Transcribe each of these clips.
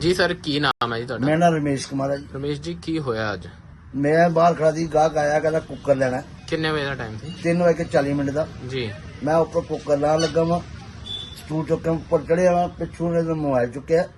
ਜੀ ਸਰ ਕੀ ਨਾਮ ਹੈ ਜੀ ਤੁਹਾਡਾ? ਮੇਰਾ ਨਾਮ ਰਮੇਸ਼ ਕੁਮਾਰ ਹੈ ਜੀ। ਰਮੇਸ਼ ਜੀ ਕੀ ਹੋਇਆ ਅੱਜ? ਮੈਂ ਬਾਹਰ ਖੜਾ ਸੀ ਗਾਹਕ ਆਇਆ ਕਹਿੰਦਾ ਕੁੱਕਰ ਲੈਣਾ ਕਿੰਨੇ ਵਜੇ ਦਾ ਟਾਈਮ ਸੀ? 3 ਵਜੇ ਕੇ 40 ਮਿੰਟ ਦਾ। ਜੀ। ਮੈਂ ਉੱਪਰ ਕੁੱਕਰ ਲਾਉਣ ਲੱਗਾ ਵਾਂ ਸਟੂ ਚੁੱਕ ਕੇ ਉੱਪਰ ਚੜਿਆ ਵਾਂ ਪਿੱਛੋਂ ਨੇ ਮੋਬਾਈਲ ਚੁੱਕਿਆ।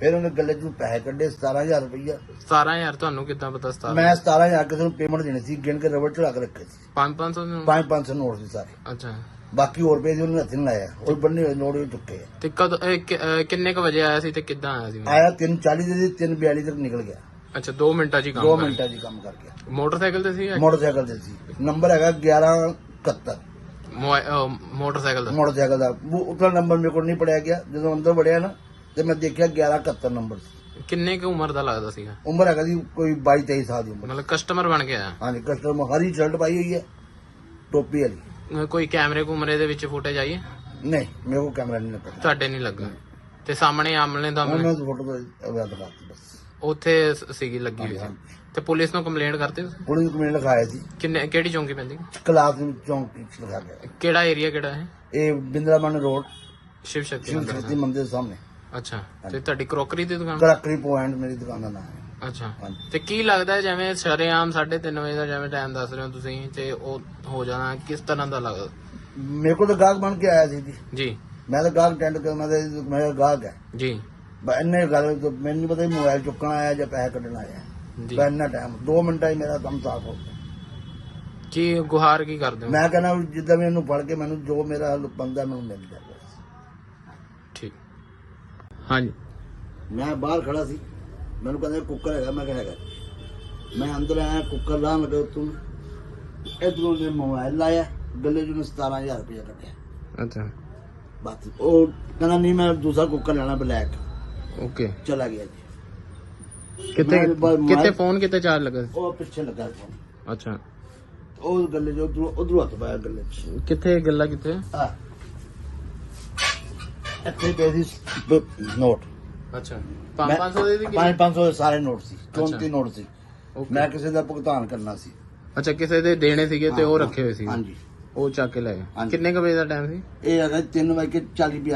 ਫਿਰ ਉਹਨੇ ਗੱਲੇ ਚੋਂ ਪੈਸੇ ਕੱਢੇ 17000 ਰੁਪਈਆ। 17000 ਤੁਹਾਨੂੰ ਕਿੱਦਾਂ ਪਤਾ 17 ਮੈਂ 17000 ਕਿਸੇ ਨੂੰ ਪੇਮੈਂਟ ਦੇਣੀ ਸੀ ਗਿਣ ਕੇ ਰਬੜ ਚੜਾ ਕੇ ਰੱਖੇ ਸੀ। 5-500 ਨੂੰ? 5-500 ਨੋਟ ਸੀ ਸਾਰੇ। ਅੱਛਾ। ਬਾਕੀ ਹੋਰ ਰੁਪਏ ਦੀ ਉਹਨੇ ਹੱਥ ਨਹੀਂ ਲਾਇਆ। ਉਹ ਬੰਨੇ ਹੋਏ ਹੀ ਚੁੱਕੇ ਆ। ਤੇ ਕਦ ਇਹ ਕਿ- ਅਹ ਕਿੰਨੇ ਕ ਵਜੇ ਆਇਆ ਸੀ ਤੇ ਕਿੱਦਾਂ ਆਇਆ ਸੀ ਆਇਆ 340 ਦੇ 342 ਤੱਕ ਨਿਕਲ ਗਿਆ। ਅੱਛਾ 2 ਮਿੰਟਾਂ 'ਚ ਹੀ 2 ਕੰਮ ਕਰ ਮਿੰਟਾਂ ਹੀ ਕੰਮ ਕਰ ਗਿਆ। ਮੋਟਰਸਾਈਕਲ ਤੇ ਸੀ ਜਾਂ ਮੋਟਰਸਾਈਕਲ ਤੇ ਸੀ। ਨੰਬਰ ਹੈਗਾ 1171 ਮੋਬਾਈ- ਅਹ ਮੋਟਰਸਾਈਕਲ ਦਾ। ਮੋਟਰਸਾਈਕਲ ਦਾ। ਉਹ ਉਤਲਾ ਨੰਬਰ ਮੇਰੇ ਕੋਲ ਨਹੀਂ ਪੜਿਆ ਗਿਆ। ਜਦੋਂ ਅੰਦਰ ਵੜਿਆ ਨਾ ਤੇ ਮੈਂ ਦੇਖਿਆ 1171 ਨੰਬਰ ਸੀ। ਕਿੰਨੇ ਕੁ ਉਮਰ ਦਾ ਲੱਗਦਾ ਸੀਗਾ? ਉਮਰ ਹੈਗਾ ਜੀ ਕੋਈ 22 23 ਸਾਲ ਦੀ ਉਮਰ। ਮਤਲਬ ਕਸਟਮਰ ਬਣ ਆਇਆ ਹਾਂਜੀ ਕਸਟਮਰ ਹਰੀ ਸ਼ਰਟ ਪਾਈ ਹੋਈ ਹੈ ਟੋਪੀ ਵਾਲੀ। ਕੋਈ ਕੈਮਰੇ ਕੁਮਰੇ ਦੇ ਵਿੱਚ ਫੁਟੇਜ ਆਈ ਹੈ? ਨਹੀਂ ਮੇਰੇ ਕੋਲ ਕੈਮਰਾ ਨਹੀਂ ਲੱਗਾ। ਤੁਹਾਡੇ ਨਹੀਂ ਲੱਗਾ? ਤੇ ਸਾਹਮਣੇ ਆਮਲੇ ਦਾ ਉਹਨਾਂ ਦੀ ਫੋਟੋ ਤੋਂ ਅਵਾਦ ਬਾਤ ਬਸ। ਉੱਥੇ ਸ- ਸੀਗੀ ਲੱਗੀ ਹੋਈ ਸੀ। ਤੇ ਪੁਲਿਸ ਨੂੰ ਕੰਪਲੇਂਟ ਕਰਤੀ ਤੁਸੀਂ? ਪੁਲਿਸ ਨੂੰ ਕਮੈਂਟ ਲਿਖਾਇਆ ਸੀ। ਕਿੰਨੇ ਕਿਹੜੀ ਚੌਂਕੀ ਪੈਂਦੀ? ਕਲਾਸ ਦੇ ਵਿੱਚ ਚੌਂਕ ਵਿੱਚ ਲਿਖਾ ਗਿਆ। ਕਿਹੜਾ ਏਰੀਆ ਕਿਹੜਾ ਹੈ ਇਹ ਬਿੰਦਰਾਮਨ ਰੋਡ ਸ਼ਿਵ ਸ਼ਕਤੀ ਮੰਦਿਰ ਦੇ ਸਾਹਮਣੇ। ਅੱਛਾ। ਤੇ ਤੁਹਾਡੀ ਕਰੋਕਰੀ ਦੀ ਦੁਕਾਨ? ਕਰਕਰੀ ਪੁਆਇੰਟ ਮੇਰੀ ਦੁਕਾਨ ਦਾ ਨਾਮ ਹੈ। ਅੱਛਾ। ਹਾਂਜੀ। ਤੇ ਕੀ ਲੱਗਦਾ ਹੈ ਜਿਵੇਂ ਸ਼ਰੇਆਮ 3:30 ਵਜੇ ਦਾ ਜਿਵੇਂ ਟਾਈਮ ਦੱਸ ਰਹੇ ਹੋ ਤੁਸੀਂ ਤੇ ਉਹ ਹੋ ਜਾਣਾ ਕਿਸ ਤਰ੍ਹਾਂ ਦਾ ਲੱਗਦਾ? ਮੇਰੇ ਕੋਲ ਤਾਂ ਗਾਹਕ ਬਣ ਕੇ ਆਇਆ ਸੀ ਜੀ। ਜੀ। ਮੈਂ ਤਾਂ ਗਾਹਕ ਟੈਂਡ ਕਰ ਮੈਂ ਤਾਂ ਮੇਰਾ ਗਾਹਕ ਹੈ। ਜੀ। ਬਸ ਇੰਨੇ ਗੱਲ ਤੋਂ ਮੈਨੂੰ ਨਹੀਂ ਪਤਾ ਮੋਬਾਈਲ ਚੁੱਕਣ ਆਇਆ ਜਾਂ ਪੈਸੇ ਕੱਢਣ ਆਇਆ। ਜੀ। ਬਸ ਇੰਨਾ ਟਾਈਮ 2 ਮਿੰਟਾਂ ਹੀ ਮੇਰਾ ਕੰਮ ਸਾਫ਼ ਹੋ ਗਿਆ। ਕੀ ਗੁਹਾਰ ਕੀ ਕਰਦੇ ਹੋ? ਮੈਂ ਕਹਿੰਦਾ ਵੀ ਜਿੱਦਾਂ ਵੀ ਇਹਨੂੰ ਫੜ ਕੇ ਮੈਨੂੰ ਜੋ ਮੇਰਾ ਬੰਦਾ ਮੈਨੂੰ ਮਿਲ ਜਾਵੇ ਠੀਕ। ਹਾਂਜੀ। ਮੈਂ ਬਾਹਰ ਖੜਾ ਸੀ। ਮੈਨੂੰ ਕਹਿੰਦੇ ਕੁੱਕਰ ਹੈਗਾ ਮੈਂ ਕਿਹਾ ਹੈਗਾ। ਮੈਂ ਅੰਦਰ ਆਇਆ ਕੁੱਕਰ ਲਾਉਣ ਲੱਗਾ ਤੂੰ ਇਧਰੋਂ ਨੇ ਮੋਬਾਈਲ ਲਾਇਆ ਗੱਲੇ ਚੋਂ 17000 ਰੁਪਏ ਕੱਢਿਆ ਅੱਛਾ। ਬਸ ਉਹ ਕਹਿੰਦਾ ਨਹੀਂ ਮੈਂ ਦੂਸਰਾ ਕੁੱਕਰ ਲੈਣਾ ਬਲੈਕ। ਓਕੇ। ਚਲਾ ਗਿਆ ਜੀ। ਕਿੱਥੇ ਮੈਂ- ਫੋਨ ਕਿੱਥੇ ਚਾਰਜ ਲੱਗਾ? ਉਹ ਪਿੱਛੇ ਲੱਗਾ ਫੋਨ ਅੱਛਾ। ਉਹ ਗੱਲੇ ਜੋ ਉਧਰੋਂ ਉਧਰੋਂ ਹੱਥ ਪਾਇਆ ਗੱਲੇ ਕਿੱਥੇ ਗੱਲਾਂ ਕਿੱਥੇ? ਆ। ਇੱਥੇ ਪਏ ਸੀ ਨੋਟ। ਅੱਛਾ 500 ਦੇ ਦੀ ਕਿੰਨੀ? 500 ਦੇ ਸਾਰੇ ਨੋਟ ਸੀ 34 ਅੱਛਾ। ਨੋਟ ਸੀ. ਮੈਂ ਕਿਸੇ ਦਾ ਭੁਗਤਾਨ ਕਰਨਾ ਸੀ ਅੱਛਾ ਕਿਸੇ ਦੇ ਦੇਣੇ ਸੀਗੇ ਤੇ ਉਹ ਰੱਖੇ ਹੋਏ ਸੀ ਹਾਂਜੀ ਉਹ ਚੱਕ ਕੇ ਲੈ ਗਏ ਹਾਂਜੀ। ਕਿੰਨੇ ਕ ਵਜੇ ਦਾ ਟਾਈਮ ਸੀ ਇਹ ਹੈਗਾ 3 ਵਜੇ ਕੇ 40 42